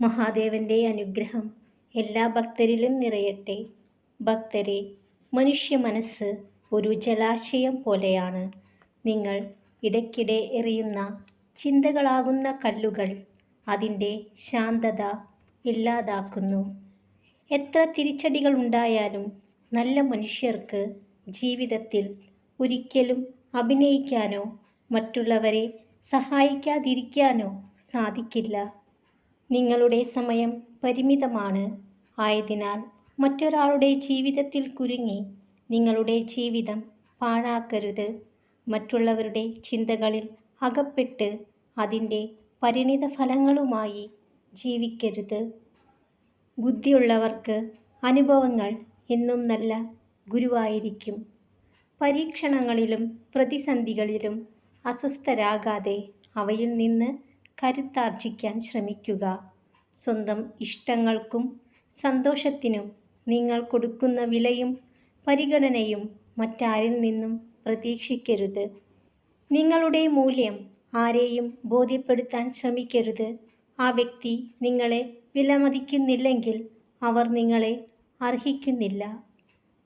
മഹാദേവന്റെ അനുഗ്രഹം എല്ലാ ഭക്തരിലും നിറയട്ടെ. ഭക്തരെ മനുഷ്യ മനസ്സ് ഒരു ജലാശയം പോലെയാണ്. നിങ്ങൾ ഇടയ്ക്കിടെ എറിയുന്ന ചിന്തകളാകുന്ന കല്ലുകൾ അതിന്റെ ശാന്തത ഇല്ലാതാക്കുന്നു. എത്ര തിരിച്ചടികൾ ഉണ്ടായാലും നല്ല മനുഷ്യർക്ക് ജീവിതത്തിൽ ഒരിക്കലും അഭിനയിക്കാനോ മറ്റുള്ളവരെ സഹായിക്കാതിരിക്കാനോ സാധിക്കില്ല. നിങ്ങളുടെ സമയം പരിമിതമാണ്. ആയതിനാൽ മറ്റൊരാളുടെ ജീവിതത്തിൽ കുരുങ്ങി നിങ്ങളുടെ ജീവിതം പാഴാക്കരുത്. മറ്റുള്ളവരുടെ ചിന്തകളിൽ അകപ്പെട്ട് അതിന്റെ പരിണിത ഫലങ്ങളുമായി ജീവിക്കരുത്. ബുദ്ധിയുള്ളവർക്ക് അനുഭവങ്ങൾ എന്നും നല്ല ഗുരുവായിരിക്കും. പരീക്ഷണങ്ങളിലും പ്രതിസന്ധികളിലും അസ്വസ്ഥരാകാതെ അവയിൽ നിന്ന് കരുത്താർജിക്കാൻ ശ്രമിക്കുക. സ്വന്തം ഇഷ്ടങ്ങൾക്കും സന്തോഷത്തിനും നിങ്ങൾ കൊടുക്കുന്ന വിലയും പരിഗണനയും മറ്റാരിൽ നിന്നും പ്രതീക്ഷിക്കരുത്. നിങ്ങളുടെ മൂല്യം ആരെയും ബോധ്യപ്പെടുത്താൻ ശ്രമിക്കരുത്. ആ വ്യക്തി നിങ്ങളെ വിലമതിക്കുന്നില്ലെങ്കിൽ അവർ നിങ്ങളെ അർഹിക്കുന്നില്ല.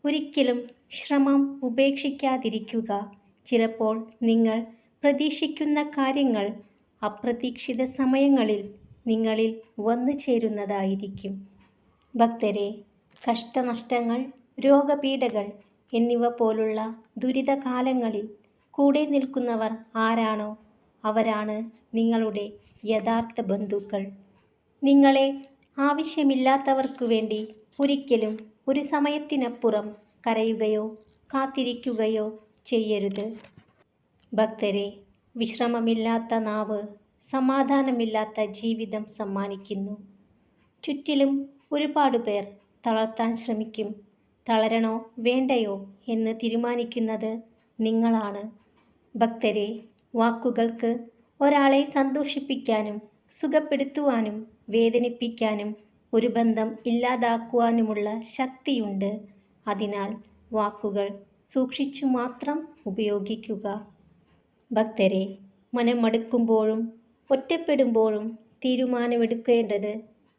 ഒരിക്കലും ശ്രമം ഉപേക്ഷിക്കാതിരിക്കുക. ചിലപ്പോൾ നിങ്ങൾ പ്രതീക്ഷിക്കുന്ന കാര്യങ്ങൾ അപ്രതീക്ഷിത സമയങ്ങളിൽ നിങ്ങളിൽ വന്നു ചേരുന്നതായിരിക്കും. ഭക്തരെ കഷ്ടനഷ്ടങ്ങൾ രോഗപീഠകൾ എന്നിവ പോലുള്ള ദുരിതകാലങ്ങളിൽ കൂടെ നിൽക്കുന്നവർ ആരാണോ അവരാണ് നിങ്ങളുടെ യഥാർത്ഥ ബന്ധുക്കൾ. നിങ്ങളെ ആവശ്യമില്ലാത്തവർക്കു വേണ്ടി ഒരിക്കലും ഒരു സമയത്തിനപ്പുറം കരയുകയോ കാത്തിരിക്കുകയോ ചെയ്യരുത്. ഭക്തരെ വിശ്രമമില്ലാത്ത നാവ് സമാധാനമില്ലാത്ത ജീവിതം സമ്മാനിക്കുന്നു. ചുറ്റിലും ഒരുപാട് പേർ തളർത്താൻ ശ്രമിക്കും. തളരണോ വേണ്ടയോ എന്ന് തീരുമാനിക്കുന്നത് നിങ്ങളാണ്. ഭക്തരെ വാക്കുകൾക്ക് ഒരാളെ സന്തോഷിപ്പിക്കാനും സുഖപ്പെടുത്തുവാനും വേദനിപ്പിക്കാനും ഒരു ബന്ധം ഇല്ലാതാക്കുവാനുമുള്ള ശക്തിയുണ്ട്. അതിനാൽ വാക്കുകൾ സൂക്ഷിച്ചു മാത്രം ഉപയോഗിക്കുക. ഭക്തരെ മനം മടുക്കുമ്പോഴും ഒറ്റപ്പെടുമ്പോഴും തീരുമാനമെടുക്കേണ്ടത്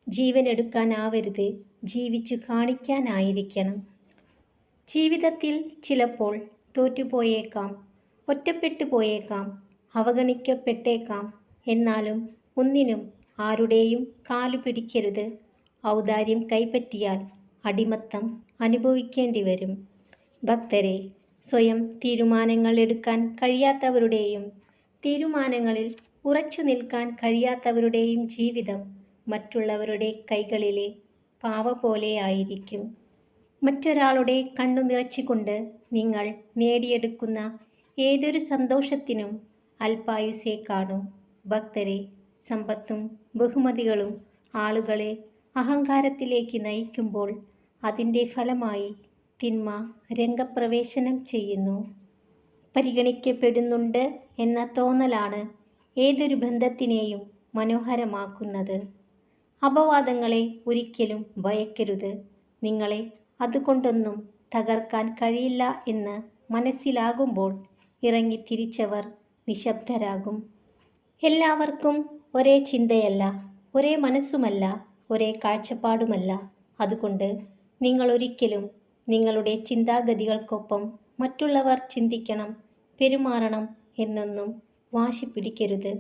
ജീവൻ എടുക്കാനാവരുത് ജീവിച്ചു കാണിക്കാനായിരിക്കണം. ജീവിതത്തിൽ ചിലപ്പോൾ തോറ്റുപോയേക്കാം ഒറ്റപ്പെട്ടു പോയേക്കാം അവഗണിക്കപ്പെട്ടേക്കാം എന്നാലും ഒന്നിനും ആരുടെയും കാലു പിടിക്കരുത്. ഔദാര്യം കൈപ്പറ്റിയാൽ അടിമത്തം അനുഭവിക്കേണ്ടി വരും ഭക്തരെ സ്വയം തീരുമാനങ്ങൾ എടുക്കാൻ കഴിയാത്തവരുടെയും തീരുമാനങ്ങളിൽ ഉറച്ചു നിൽക്കാൻ കഴിയാത്തവരുടെയും ജീവിതം മറ്റുള്ളവരുടെ കൈകളിലെ പാവ പോലെയായിരിക്കും മറ്റൊരാളുടെ കണ്ണു നിറച്ചുകൊണ്ട് നിങ്ങൾ നേടിയെടുക്കുന്ന ഏതൊരു സന്തോഷത്തിനും അൽപായുസേ കാണൂ. ഭക്തരെ സമ്പത്തും ബഹുമതികളും ആളുകളെ അഹങ്കാരത്തിലേക്ക് നയിക്കുമ്പോൾ അതിന്റെ ഫലമായി തിന്മ രംഗപ്രവേശനം ചെയ്യുന്നു. പരിഗണിക്കപ്പെടുന്നുണ്ട് എന്ന തോന്നലാണ് ഏതൊരു ബന്ധത്തിനെയും മനോഹരമാക്കുന്നത്. അപവാദങ്ങളെ ഒരിക്കലും ഭയക്കരുത്. നിങ്ങളെ അതുകൊണ്ടൊന്നും തകർക്കാൻ കഴിയില്ല എന്ന് മനസ്സിലാകുമ്പോൾ ഇറങ്ങി തിരിച്ചവർ നിശബ്ദരാകും. എല്ലാവർക്കും ഒരേ ചിന്തയല്ല ഒരേ മനസ്സുമല്ല ഒരേ കാഴ്ചപ്പാടുമല്ല. അതുകൊണ്ട് നിങ്ങൾ ഒരിക്കലും നിങ്ങളുടെ ചിന്താഗതികൾക്കൊപ്പം മറ്റുള്ളവർ ചിന്തിക്കണം പെരുമാറണം എന്നൊന്നും വാശി പിടിക്കരുത്.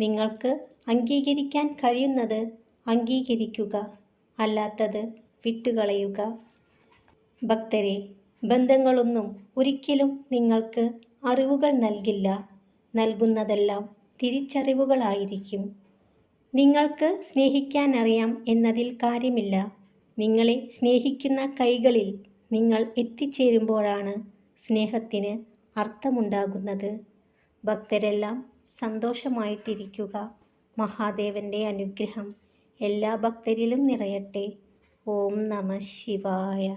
നിങ്ങൾക്ക് അംഗീകരിക്കാൻ കഴിയുന്നത് അംഗീകരിക്കുക അല്ലാത്തത് വിട്ടുകളയുക. ഭക്തരെ ബന്ധങ്ങളൊന്നും ഒരിക്കലും നിങ്ങൾക്ക് അറിവുകൾ നൽകില്ല. നൽകുന്നതെല്ലാം തിരിച്ചറിവുകളായിരിക്കും. നിങ്ങൾക്ക് സ്നേഹിക്കാനറിയാം എന്നതിൽ കാര്യമില്ല. നിങ്ങളെ സ്നേഹിക്കുന്ന കൈകളിൽ നിങ്ങൾ എത്തിച്ചേരുമ്പോഴാണ് സ്നേഹത്തിന് അർത്ഥമുണ്ടാകുന്നത്. ഭക്തരെല്ലാം സന്തോഷമായിട്ടിരിക്കുക. മഹാദേവന്റെ അനുഗ്രഹം എല്ലാ ഭക്തരിലും നിറയട്ടെ. ഓം നമ ശിവായ.